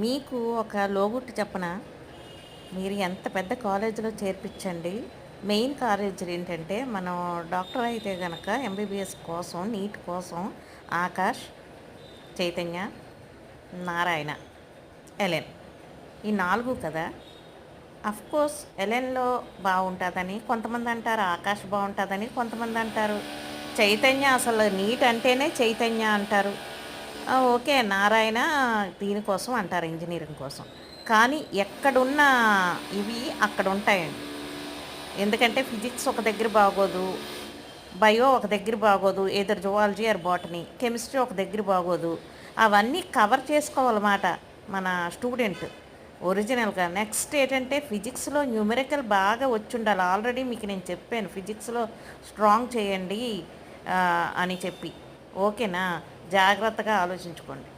మీకు ఒక లోగుట్టు చెప్పనా? మీరు ఎంత పెద్ద కాలేజీలో చేర్పించండి. మెయిన్ కాలేజీలు ఏంటంటే, మనం డాక్టర్ అయితే కనుక ఎంబీబీఎస్ కోసం, నీట్ కోసం ఆకాష్, చైతన్య, నారాయణ, ఎలెన్ ఈ నాలుగు కదా! అఫ్‌కోర్స్ ఎలెన్‌లో బాగుంటుందని కొంతమంది అంటారు. ఆకాష్ బాగుంటుందని కొంతమంది అంటారు. చైతన్య అసలు నీట్ అంటేనే చైతన్య అంటారు. ఓకే. నారాయణ దీనికోసం అంటారు ఇంజనీరింగ్ కోసం. కానీ ఎక్కడున్న ఇవి అక్కడ ఉంటాయండి. ఎందుకంటే ఫిజిక్స్ ఒక దగ్గర బాగోదు. బయో ఒక దగ్గర బాగోదు. Either zoology or botany chemistry ఒక దగ్గర బాగోదు. అవన్నీ కవర్ చేసుకోవాలన్నమాట మన స్టూడెంట్ ఒరిజినల్‌గా. నెక్స్ట్ ఏంటంటే ఫిజిక్స్‌లో న్యూమెరికల్ బాగా వచ్చుండాలి. ఆల్రెడీ మీకు నేను చెప్పాను ఫిజిక్స్‌లో స్ట్రాంగ్ చేయండి అని చెప్పి. ఓకేనా? జాగ్రత్తగా ఆలోచించుకోండి.